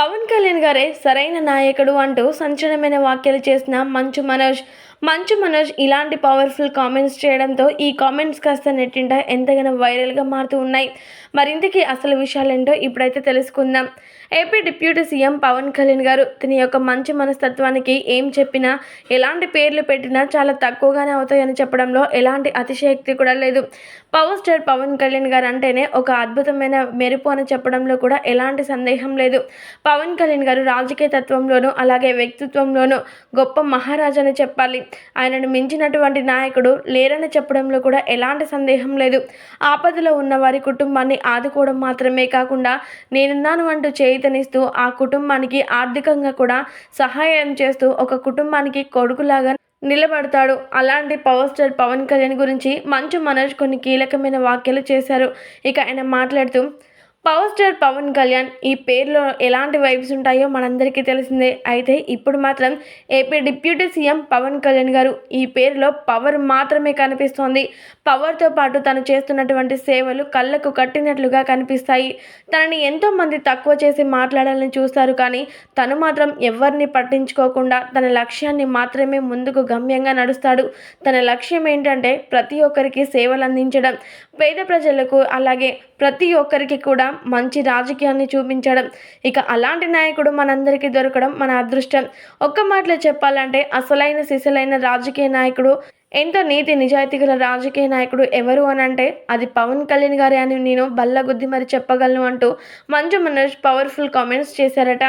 పవన్ కళ్యాణ్ గారే సరైన నాయకుడు అంటూ సంచలనమైన వ్యాఖ్యలు చేసిన మంచు మనోజ్. మంచు మనోజ్ ఇలాంటి పవర్ఫుల్ కామెంట్స్ చేయడంతో ఈ కామెంట్స్ కాస్త నెట్టింట ఎంతగానో వైరల్గా మారుతూ ఉన్నాయి. మరింతకీ అసలు విషయాలేంటో ఇప్పుడైతే తెలుసుకుందాం. AP deputy CM Pawan Kalyan garu తన యొక్క మంచి మనస్తత్వానికి ఏం చెప్పినా ఎలాంటి పేర్లు పెట్టినా చాలా తక్కువగానే అవుతాయని చెప్పడంలో ఎలాంటి అతిశయక్తి కూడా లేదు. పవర్ స్టార్ పవన్ కళ్యాణ్ గారు అంటేనే ఒక అద్భుతమైన మెరుపు అని చెప్పడంలో కూడా ఎలాంటి సందేహం లేదు. పవన్ కళ్యాణ్ గారు రాజకీయ తత్వంలోనూ అలాగే వ్యక్తిత్వంలోనూ గొప్ప మహారాజా అని చెప్పాలి. ఆయనను మించినటువంటి నాయకుడు లేరని చెప్పడంలో కూడా ఎలాంటి సందేహం లేదు. ఆపదలో ఉన్న వారి కుటుంబాన్ని ఆదుకోవడం మాత్రమే కాకుండా నేనున్నాను అంటూ చేయితనిస్తూ ఆ కుటుంబానికి ఆర్థికంగా కూడా సహాయం చేస్తూ ఒక కుటుంబానికి కొడుకులాగా నిలబడతాడు. అలాంటి పవర్ స్టార్ పవన్ కళ్యాణ్ గురించి మంచు మనోజ్ కొన్ని కీలకమైన వ్యాఖ్యలు చేశారు. ఇక ఆయన మాట్లాడుతూ పవర్ స్టార్ పవన్ కళ్యాణ్ ఈ పేరులో ఎలాంటి వైబ్స్ ఉంటాయో మనందరికీ తెలిసిందే. అయితే ఇప్పుడు మాత్రం AP deputy CM Pawan Kalyan garu ఈ పేరులో పవర్ మాత్రమే కనిపిస్తోంది. పవర్తో పాటు తను చేస్తున్నటువంటి సేవలు కళ్ళకు కట్టినట్లుగా కనిపిస్తాయి. తనని ఎంతోమంది తక్కువ చేసి మాట్లాడాలని చూస్తారు కానీ తను మాత్రం ఎవరిని పట్టించుకోకుండా తన లక్ష్యాన్ని మాత్రమే ముందుకు గమ్యంగా నడుస్తాడు. తన లక్ష్యం ఏంటంటే ప్రతి ఒక్కరికి సేవలు అందించడం. పేద ప్రజలకు అలాగే ప్రతి ఒక్కరికి కూడా మంచి రాజకీయాన్ని చూపించడం. ఇక అలాంటి నాయకుడు మనందరికీ దొరకడం మన అదృష్టం. ఒక్క మాటలో చెప్పాలంటే అసలైన సిసలైన రాజకీయ నాయకుడు ఎంతో నీతి నిజాయితీ గల రాజకీయ నాయకుడు ఎవరు అని అంటే అది పవన్ కళ్యాణ్ గారే అని నేను బల్లగుద్ది మరి చెప్పగలను అంటూ మంజు మనోజ్ పవర్ఫుల్ కామెంట్స్ చేశారట.